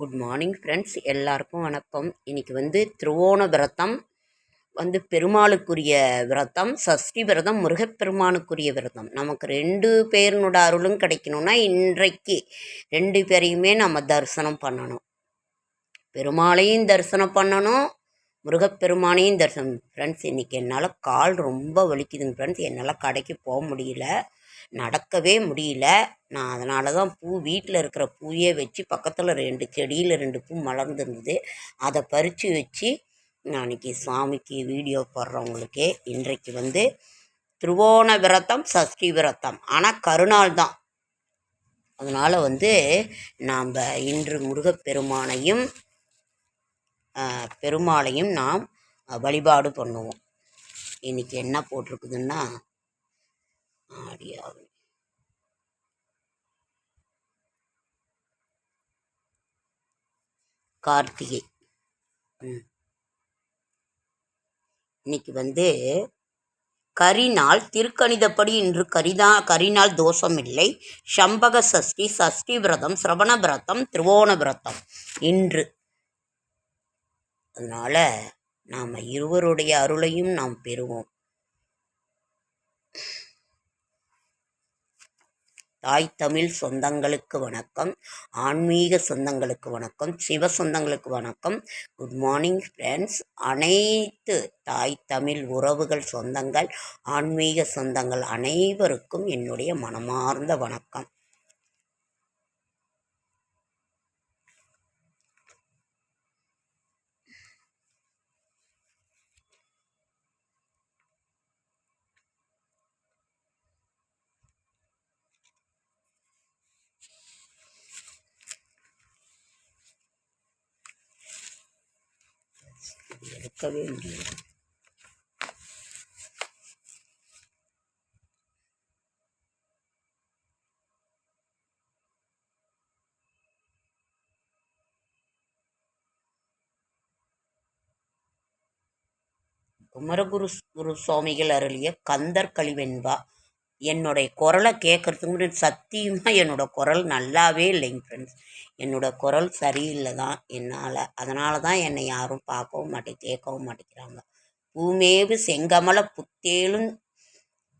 Good morning friends எல்லாருக்கும் வணக்கம். இன்னைக்கு வந்து திருவோண விரதம் வந்து பெருமாளுக்குரிய விரதம் சஷ்டி விரதம் முருகப்பெருமானுக்குரிய விரதம். நமக்கு ரெண்டு பேரினோட அருளும் கிடைக்கணும்னா இன்றைக்கு ரெண்டு பேரையுமே நம்ம தரிசனம் பண்ணணும். பெருமாளையும் தரிசனம் பண்ணணும் முருகப்பெருமானையும் தரிசனம். ஃப்ரெண்ட்ஸ் இன்றைக்கி என்னால் கால் ரொம்ப வலிக்குதுங்க ஃப்ரெண்ட்ஸ் என்னால் கடைக்கு போக முடியல நடக்கவே முடியல. நான் அதனால தான் பூ வீட்டில் இருக்கிற பூயே வச்சு பக்கத்தில் ரெண்டு செடியில் ரெண்டு பூ மலர்ந்துருந்தது. அதை பறித்து வச்சு நான் இன்னைக்கு சுவாமிக்கு வீடியோ போடுறவங்களுக்கே இன்றைக்கு வந்து திருவோண விரதம் சஷ்டி விரதம். ஆனால் கருநாள் தான். அதனால் வந்து நாம் இன்று முருகப்பெருமானையும் பெருமாளையும் நாம் வழிபாடு பண்ணுவோம். இன்னைக்கு என்ன போட்டிருக்குதுன்னா ஆடியாவு கார்த்திகை. இன்னைக்கு வந்து கரிநாள் திருக்கணிதப்படி இன்று கரிதா கரிநாள் தோஷம் இல்லை. சம்பக சஷ்டி சஷ்டி விரதம் சிரவண விரதம் திருவோண விரதம் இன்று. அதனால நாம் இருவருடைய அருளையும் நாம் பெறுவோம். தாய் தமிழ் சொந்தங்களுக்கு வணக்கம் ஆன்மீக சொந்தங்களுக்கு வணக்கம் சிவ சொந்தங்களுக்கு வணக்கம். குட் மார்னிங் ஃப்ரெண்ட்ஸ் அனைத்து தாய் தமிழ் உறவுகள் சொந்தங்கள் ஆன்மீக சொந்தங்கள் அனைவருக்கும் என்னுடைய மனமார்ந்த வணக்கம். எடுக்கவே முடியாது குமரகுரு குரு சுவாமிகள் அருளிய கந்தர் கழிவென்பா என்னுடைய குரலை கேட்கறதுக்கு முன்னாடி சத்தியமாக என்னோட குரல் நல்லாவே இல்லைங்க ஃப்ரெண்ட்ஸ் என்னோட குரல் சரியில்லை தான் என்னால். அதனால தான் என்னை யாரும் பார்க்கவும் மாட்டே கேட்கவும் மாட்டேங்கிறாங்க. பூமேவு செங்கமல புத்தேலும்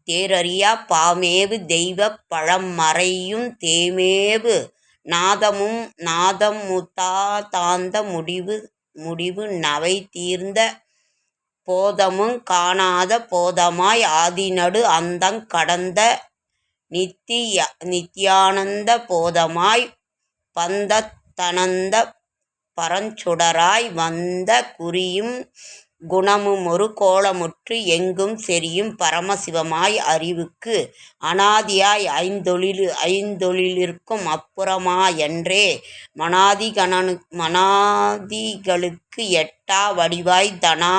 தேரறியா பாமேவு தெய்வ பழம் மறையும் தேமேவு நாதமும் நாதம் முத்தா தாந்த முடிவு முடிவு நவை தீர்ந்த போதமும் காணாத போதமாய் ஆதிநடு அந்தங் கடந்த நித்திய நித்யானந்த போதமாய் பந்தத்தனந்த பரஞ்சுடராய் வந்த குறியும் குணமுமொரு கோலமுற்று எங்கும் செரியும் பரமசிவமாய் அறிவுக்கு அனாதியாய் ஐந்தொழில் ஐந்தொழிலிற்கும் அப்புறமா என்றே மனாதிகணனு மனாதிகளுக்கு எட்டா வடிவாய் தனா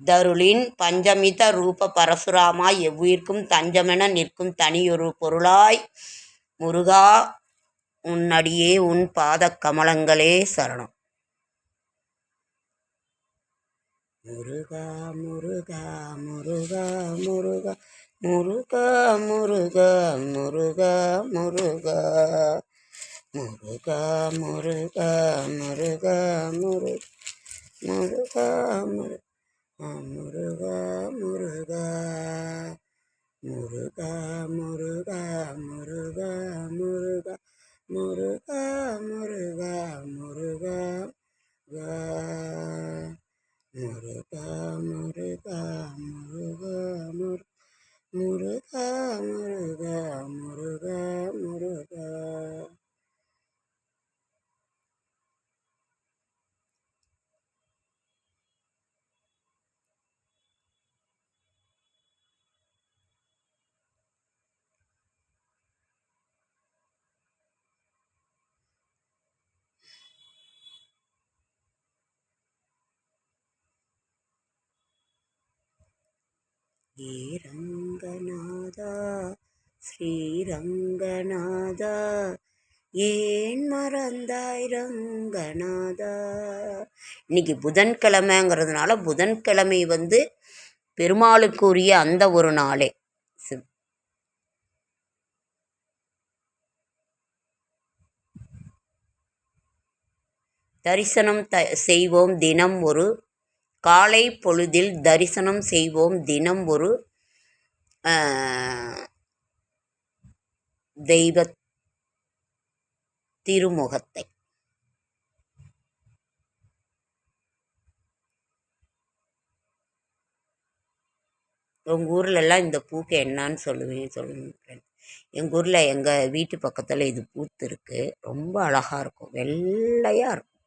தருளின் பஞ்சமித ரூப பரசுராமாய் எவ்வுயிர்க்கும் தஞ்சமென நிற்கும் தனியொரு பொருளாய் முருகா உன்னடியே உன் பாதக் கமலங்களே சரணம் முருகா முருகா முருகா முருகா முருகா முருகா முருகா முருகா முருகா முருகா முருகா முருகா முருகா முருகா முருகா முருகா முருகா முருகா முருகா முருகா முருகா முருகா ஸ்ரீரங்கநாதா ஸ்ரீரங்கநாதா ஏன் மறந்தாய் ரங்கநாதா? இன்னைக்கு புதன்கிழமைங்கிறதுனால புதன்கிழமை வந்து பெருமாளுக்குரிய அந்த ஒரு நாளே. தரிசனம் த செய்வோம் தினம் ஒரு காலை பொழுதில் தரிசனம் செய்வோம். தினம் ஒரு தெய்வ திருமுகத்தை. உங்கள் ஊர்லெல்லாம் இந்த பூக்கு என்னான்னு சொல்லுவேன் சொல்லுங்க. எங்கள் ஊரில் எங்கள் வீட்டு பக்கத்தில் இது பூத்து இருக்குது ரொம்ப அழகாக இருக்கும். வெள்ளையாக இருக்கும்.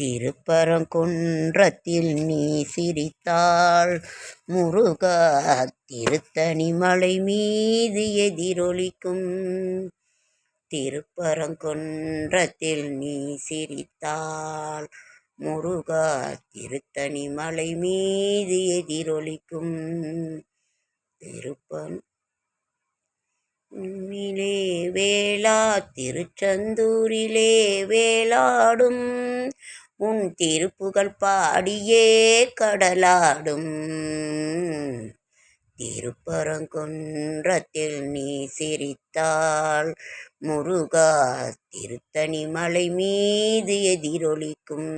திருப்பரங்குன்றத்தில் நீ சிரித்தாள். முருகா திருத்தணி மலை மீது எதிரொலிக்கும் திருப்பரங்குன்றத்தில் நீ சிரித்தாள். முருகா திருத்தணி மலை மீது எதிரொலிக்கும். திருப்பன் உம்மிலே வேளா திருச்செந்தூரிலே வேளாடும். உன் திருப்புகழ் பாடியே கடலாடும். திருப்பரங்குன்றத்தில் நீ சிரித்தாள் முருகா திருத்தணி மலை மீது எதிரொலிக்கும்.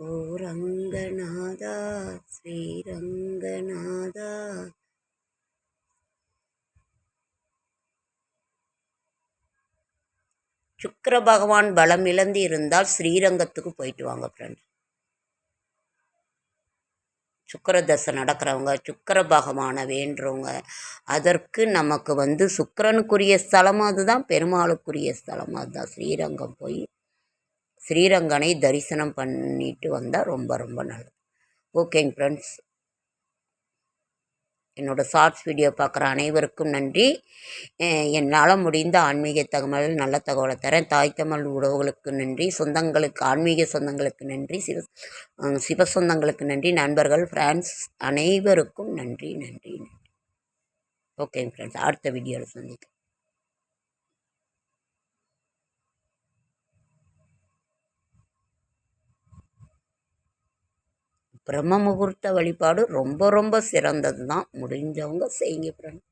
ஓரங்கநாதா ஸ்ரீரங்கநாதா சுக்கர பகவான் பலம் இழந்து இருந்தால் ஸ்ரீரங்கத்துக்கு போயிட்டு வாங்க ஃப்ரெண்ட் சுக்கர தசை நடக்கிறவங்க சுக்கர பகவானை வேண்டுறவங்க அதற்கு நமக்கு வந்து சுக்கரனுக்குரிய ஸ்தலம் அதுதான் பெருமாளுக்குரிய ஸ்தலம் அதுதான். ஸ்ரீரங்கம் போய் ஸ்ரீரங்கனை தரிசனம் பண்ணிட்டு வந்தால் ரொம்ப ரொம்ப நல்லது. ஓகேங்க ஃப்ரெண்ட்ஸ் என்னோடய ஷார்ட்ஸ் வீடியோ பார்க்குற அனைவருக்கும் நன்றி. என்னால் முடிந்த ஆன்மீக தகவல் நல்ல தகவலை தரேன். தாய் தமிழ் உறவுகளுக்கு நன்றி. சொந்தங்களுக்கு ஆன்மீக சொந்தங்களுக்கு நன்றி. சிவ சிவ சொந்தங்களுக்கு நன்றி. நண்பர்கள் ஃப்ரெண்ட்ஸ் அனைவருக்கும் நன்றி நன்றி நன்றி. ஓகேங்க ஃப்ரெண்ட்ஸ் அடுத்த வீடியோவில் சந்திக்கிறேன் பிரம்ம முகூர்த்த வழிபாடு ரொம்ப ரொம்ப சிறந்தது தான் முடிஞ்சவங்க செய்யுங்க ஃப்ரெண்ட்